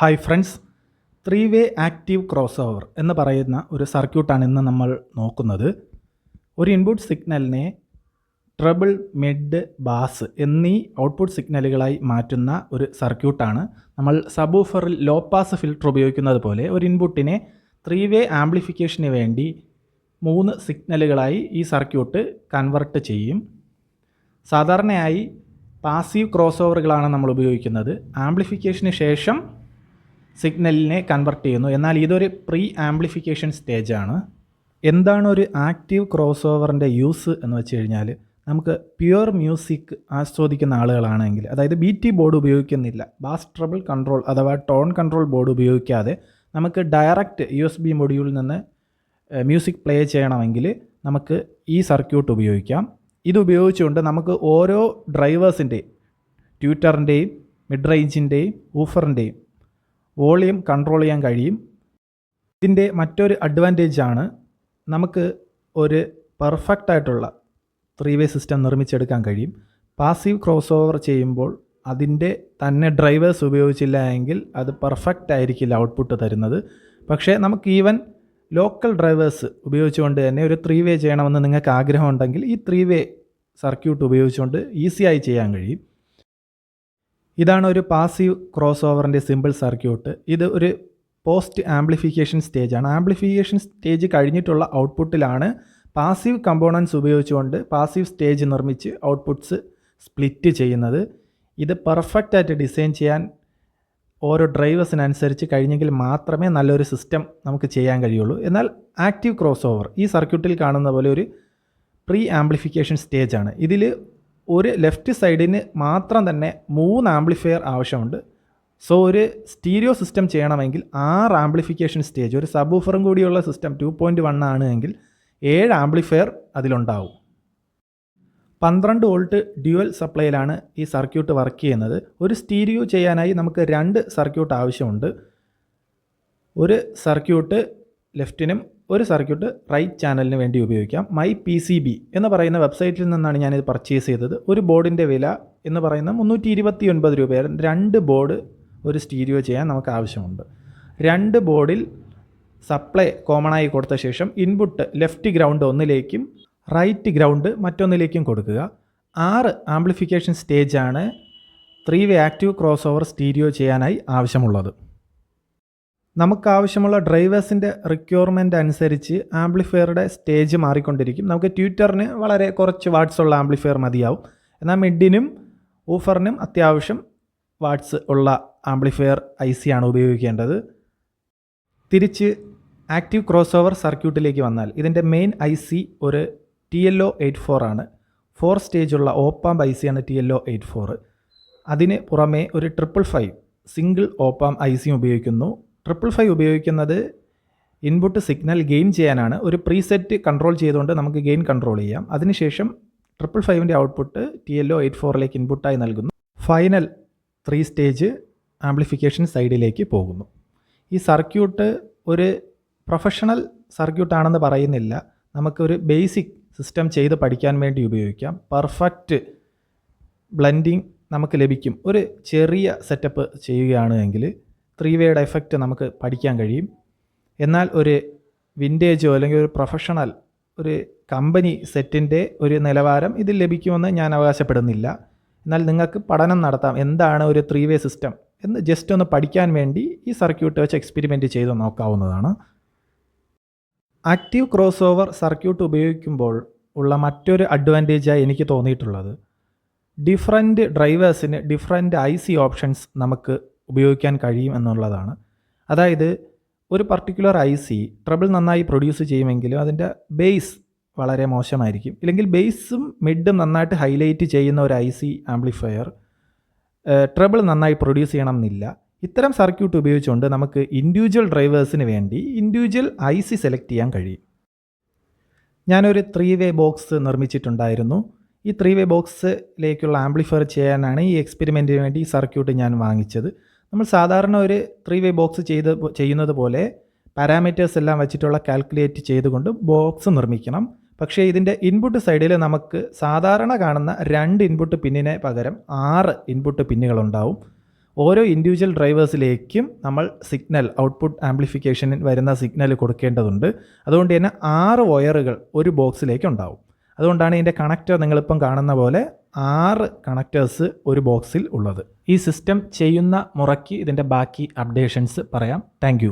Hi friends. Three way active crossover എന്ന് പറയുന്ന ഒരു സർക്യൂട്ടാണ് ഇന്ന് നമ്മൾ നോക്കുന്നത്. ഒരു ഇൻപുട്ട് സിഗ്നലിനെ ട്രബിൾ മിഡ് ബാസ് എന്നീ ഔട്ട്പുട്ട് സിഗ്നലുകളായി മാറ്റുന്ന ഒരു സർക്യൂട്ടാണ്. നമ്മൾ സബൂഫറിൽ ലോ പാസ് ഫിൽട്ടർ ഉപയോഗിക്കുന്നത് പോലെ ഒരു ഇൻപുട്ടിനെ ത്രീ വേ ആംപ്ലിഫിക്കേഷന് വേണ്ടി മൂന്ന് സിഗ്നലുകളായി ഈ സർക്യൂട്ട് കൺവെർട്ട് ചെയ്യും. സാധാരണയായി പാസീവ് ക്രോസ് ഓവറുകളാണ് നമ്മൾ ഉപയോഗിക്കുന്നത്. ആംപ്ലിഫിക്കേഷന് ശേഷം സിഗ്നലിനെ കൺവെർട്ട് ചെയ്യുന്നു. എന്നാൽ ഇതൊരു പ്രീ ആംപ്ലിഫിക്കേഷൻ സ്റ്റേജാണ് എന്താണ് ഒരു ആക്റ്റീവ് ക്രോസ് ഓവറിന്റെ യൂസ് എന്ന് വെച്ച് കഴിഞ്ഞാൽ നമുക്ക് പ്യുവർ മ്യൂസിക് ആസ്വദിക്കുന്ന ആളുകളാണെങ്കിൽ അതായത് ബി ടി ബോർഡ് ഉപയോഗിക്കുന്നില്ല. ബാസ് ട്രബിൾ കൺട്രോൾ അഥവാ ടോൺ കൺട്രോൾ ബോർഡ് ഉപയോഗിക്കാതെ നമുക്ക് ഡയറക്റ്റ് യു എസ് ബി മൊഡ്യൂളിൽ നിന്ന് മ്യൂസിക് പ്ലേ ചെയ്യണമെങ്കിൽ നമുക്ക് ഈ സർക്യൂട്ട് ഉപയോഗിക്കാം. ഇത് ഉപയോഗിച്ചുകൊണ്ട് നമുക്ക് ഓരോ ഡ്രൈവേഴ്സിന്റെയും ട്യൂറ്ററിന്റെയും മിഡ് റേഞ്ചിന്റെയും ഊഫറിന്റെയും വോളിയം കൺട്രോൾ ചെയ്യാൻ കഴിയും. ഇതിന്റെ മറ്റൊരു അഡ്വാന്റേജ് ആണ് നമുക്ക് ഒരു പെർഫെക്റ്റ് ആയിട്ടുള്ള ത്രീ വേ സിസ്റ്റം നിർമ്മിച്ചെടുക്കാൻ കഴിയും. പാസീവ് ക്രോസ് ഓവർ ചെയ്യുമ്പോൾ അതിന്റെ തന്നെ ഡ്രൈവേഴ്സ് ഉപയോഗിച്ചില്ല എങ്കിൽ അത് പെർഫെക്റ്റ് ആയിരിക്കില്ല ഔട്ട്പുട്ട് തരുന്നത്. പക്ഷേ നമുക്ക് ഈവൻ ലോക്കൽ ഡ്രൈവേഴ്സ് ഉപയോഗിച്ചുകൊണ്ട് തന്നെ ഒരു ത്രീ വേ ചെയ്യണമെന്ന് നിങ്ങൾക്ക് ആഗ്രഹമുണ്ടെങ്കിൽ ഈ ത്രീ വേ സർക്യൂട്ട് ഉപയോഗിച്ചുകൊണ്ട് ഈസിയായി ചെയ്യാൻ കഴിയും. ഇതാണ് ഒരു പാസീവ് ക്രോസ് ഓവറിന്റെ സിമ്പിൾ സർക്യൂട്ട് ഇത് ഒരു പോസ്റ്റ് ആംപ്ലിഫിക്കേഷൻ സ്റ്റേജാണ് ആംപ്ലിഫിക്കേഷൻ സ്റ്റേജ് കഴിഞ്ഞിട്ടുള്ള ഔട്ട്പുട്ടിലാണ് പാസീവ് കമ്പോണൻസ് ഉപയോഗിച്ചുകൊണ്ട് പാസീവ് സ്റ്റേജ് നിർമ്മിച്ച് ഔട്ട്പുട്ട്സ് സ്പ്ലിറ്റ് ചെയ്യുന്നത്. ഇത് പെർഫെക്റ്റ് ആയിട്ട് ഡിസൈൻ ചെയ്യാൻ ഓരോ ഡ്രൈവേഴ്സിനനുസരിച്ച് കഴിഞ്ഞെങ്കിൽ മാത്രമേ നല്ലൊരു സിസ്റ്റം നമുക്ക് ചെയ്യാൻ കഴിയുള്ളൂ. എന്നാൽ ആക്റ്റീവ് ക്രോസ് ഓവർ ഈ സർക്യൂട്ടിൽ കാണുന്ന പോലെ ഒരു പ്രീ ആംപ്ലിഫിക്കേഷൻ സ്റ്റേജാണ് ഇതിൽ ഒരു ലെഫ്റ്റ് സൈഡിന് മാത്രം തന്നെ മൂന്ന് ആംപ്ലിഫയർ ആവശ്യമുണ്ട്. സോ ഒരു സ്റ്റീരിയോ സിസ്റ്റം ചെയ്യണമെങ്കിൽ ആറ് ആംപ്ലിഫിക്കേഷൻ സ്റ്റേജ് ഒരു സബ് സബൂഫറും കൂടിയുള്ള സിസ്റ്റം ടു പോയിന്റ് വൺ ആണ് എങ്കിൽ ഏഴ് ആംപ്ലിഫയർ അതിലുണ്ടാവും. പന്ത്രണ്ട് വോൾട്ട് ഡ്യുവൽ സപ്ലൈയിലാണ് ഈ സർക്യൂട്ട് വർക്ക് ചെയ്യുന്നത്. ഒരു സ്റ്റീരിയോ ചെയ്യാനായി നമുക്ക് രണ്ട് സർക്യൂട്ട് ആവശ്യമുണ്ട്. ഒരു സർക്യൂട്ട് ലെഫ്റ്റിനും ഒരു സർക്യൂട്ട് റൈറ്റ് ചാനലിന് വേണ്ടി ഉപയോഗിക്കാം. മൈ പി സി ബി എന്ന് പറയുന്ന വെബ്സൈറ്റിൽ നിന്നാണ് ഞാനിത് പർച്ചേസ് ചെയ്തത്. ഒരു ബോർഡിന്റെ വില എന്ന് പറയുന്ന മുന്നൂറ്റി ഇരുപത്തി ഒൻപത് രൂപയാണ് രണ്ട് ബോർഡ് ഒരു സ്റ്റീരിയോ ചെയ്യാൻ നമുക്ക് ആവശ്യമുണ്ട്. രണ്ട് ബോർഡിൽ സപ്ലൈ കോമൺ ആയി കൊടുത്ത ശേഷം ഇൻപുട്ട് ലെഫ്റ്റ് ഗ്രൗണ്ട് ഒന്നിലേക്കും റൈറ്റ് ഗ്രൗണ്ട് മറ്റൊന്നിലേക്കും കൊടുക്കുക. ആറ് ആംപ്ലിഫിക്കേഷൻ സ്റ്റേജാണ് three way active crossover stereo ചെയ്യാനായി ആവശ്യമുള്ളത്. നമുക്ക് ആവശ്യമുള്ള ഡ്രൈവേഴ്സിന്റെ റിക്വയർമെന്റ് അനുസരിച്ച് ആംപ്ലിഫയറുടെ സ്റ്റേജ് മാറിക്കൊണ്ടിരിക്കും. നമുക്ക് ട്വിറ്ററിന് വളരെ കുറച്ച് വാട്ട്സ് ഉള്ള ആംപ്ലിഫയർ മതിയാവും. എന്നാൽ മിഡിനും ഊഫറിനും അത്യാവശ്യം വാട്സ് ഉള്ള ആംപ്ലിഫയർ ഐ സി ആണ് ഉപയോഗിക്കേണ്ടത്. തിരിച്ച് ആക്റ്റീവ് ക്രോസ് ഓവർ സർക്യൂട്ടിലേക്ക് വന്നാൽ ഇതിന്റെ മെയിൻ ഐ സി ഒരു T L O eight four ആണ്. ഫോർ സ്റ്റേജുള്ള ഓപ്പാം ഐ ആണ് T L O eight four അതിന് പുറമേ ഒരു triple five single opamp I സിയും ഉപയോഗിക്കുന്നു. ട്രിപ്പിൾ ഫൈവ് ഉപയോഗിക്കുന്നത് ഇൻപുട്ട് സിഗ്നൽ ഗെയിൻ ചെയ്യാനാണ്. ഒരു പ്രീസെറ്റ് കൺട്രോൾ ചെയ്തുകൊണ്ട് നമുക്ക് ഗെയിൻ കൺട്രോൾ ചെയ്യാം. അതിനുശേഷം triple ഫൈവിന്റെ output T L O eight ഫോറിലേക്ക് ഇൻപുട്ടായി നൽകുന്നു. ഫൈനൽ ത്രീ സ്റ്റേജ് ആംപ്ലിഫിക്കേഷൻ സൈഡിലേക്ക് പോകുന്നു. ഈ സർക്യൂട്ട് ഒരു പ്രൊഫഷണൽ സർക്യൂട്ടാണെന്ന് പറയുന്നില്ല. നമുക്കൊരു ബേസിക് സിസ്റ്റം ചെയ്ത് പഠിക്കാൻ വേണ്ടി ഉപയോഗിക്കാം. പെർഫെക്റ്റ് ബ്ലെൻഡിങ് നമുക്ക് ലഭിക്കും. ഒരു ചെറിയ സെറ്റപ്പ് ചെയ്യുകയാണ് എങ്കിൽ ത്രീ വേയുടെ എഫക്റ്റ് നമുക്ക് പഠിക്കാൻ കഴിയും. എന്നാൽ ഒരു വിന്റേജോ അല്ലെങ്കിൽ ഒരു പ്രൊഫഷണൽ ഒരു കമ്പനി സെറ്റിന്റെ ഒരു നിലവാരം ഇതിൽ ലഭിക്കുമെന്ന് ഞാൻ അവകാശപ്പെടുന്നില്ല. എന്നാൽ നിങ്ങൾക്ക് പഠനം നടത്താം. എന്താണ് ഒരു ത്രീ വേ സിസ്റ്റം എന്ന് ജസ്റ്റ് ഒന്ന് പഠിക്കാൻ വേണ്ടി ഈ സർക്യൂട്ട് വെച്ച് എക്സ്പെരിമെന്റ് ചെയ്ത് നോക്കാവുന്നതാണ്. ആക്റ്റീവ് ക്രോസ് ഓവർ സർക്യൂട്ട് ഉപയോഗിക്കുമ്പോൾ ഉള്ള മറ്റൊരു അഡ്വാന്റേജായി എനിക്ക് തോന്നിയിട്ടുള്ളത്. ഡിഫറന്റ് ഡ്രൈവേഴ്സിന് ഡിഫറന്റ് ഐ സി ഓപ്ഷൻസ് നമുക്ക് ഉപയോഗിക്കാൻ കഴിയും എന്നുള്ളതാണ്. അതായത് ഒരു പർട്ടിക്കുലർ ഐ സി ട്രബിൾ നന്നായി പ്രൊഡ്യൂസ് ചെയ്യുമെങ്കിലും അതിന്റെ ബേസ് വളരെ മോശമായിരിക്കും. ഇല്ലെങ്കിൽ ബേസും മിഡും നന്നായിട്ട് ഹൈലൈറ്റ് ചെയ്യുന്ന ഒരു ഐ സി ആംപ്ലിഫയർ ട്രബിൾ നന്നായി പ്രൊഡ്യൂസ് ചെയ്യണം എന്നില്ല ഇത്തരം സർക്യൂട്ട് ഉപയോഗിച്ചുകൊണ്ട് നമുക്ക് ഇൻഡിവിജ്വൽ ഡ്രൈവേഴ്സിന് വേണ്ടി ഇൻഡിവിജ്വൽ ഐ സി സെലക്ട് ചെയ്യാൻ കഴിയും. ഞാനൊരു ത്രീ വേ ബോക്സ് നിർമ്മിച്ചിട്ടുണ്ടായിരുന്നു. ഈ ത്രീ വേ ബോക്സിലേക്കുള്ള ആംപ്ലിഫയർ ചെയ്യാനാണ് ഈ എക്സ്പെരിമെന്റിന് വേണ്ടി ഈ സർക്യൂട്ട് ഞാൻ വാങ്ങിച്ചത്. നമ്മൾ സാധാരണ ഒരു ത്രീ വേ ബോക്സ് ചെയ്ത് ചെയ്യുന്നത് പോലെ പാരാമീറ്റേഴ്സ് എല്ലാം വെച്ചിട്ടുള്ള കാൽക്കുലേറ്റ് ചെയ്തുകൊണ്ട് ബോക്സ് നിർമ്മിക്കണം. പക്ഷേ ഇതിന്റെ ഇൻപുട്ട് സൈഡിൽ നമുക്ക് സാധാരണ കാണുന്ന രണ്ട് ഇൻപുട്ട് പിന്നിന് പകരം ആറ് ഇൻപുട്ട് പിന്നുകളുണ്ടാവും. ഓരോ ഇൻഡിവിജ്വൽ ഡ്രൈവേഴ്സിലേക്കും നമ്മൾ സിഗ്നൽ ഔട്ട്പുട്ട് ആംപ്ലിഫിക്കേഷനിൽ വരുന്ന സിഗ്നൽ കൊടുക്കേണ്ടതുണ്ട്. അതുകൊണ്ട് തന്നെ ആറ് വയറുകൾ ഒരു ബോക്സിലേക്ക് ഉണ്ടാവും. അതുകൊണ്ടാണ് ഇതിന്റെ കണക്റ്റർ നിങ്ങളിപ്പം കാണുന്ന പോലെ ആറ് കണക്റ്റേഴ്സ് ഒരു ബോക്സിൽ ഉള്ളത്. ഈ സിസ്റ്റം ചെയ്യുന്ന മുറയ്ക്ക് ഇതിന്റെ ബാക്കി അപ്ഡേഷൻസ് പറയാം. താങ്ക്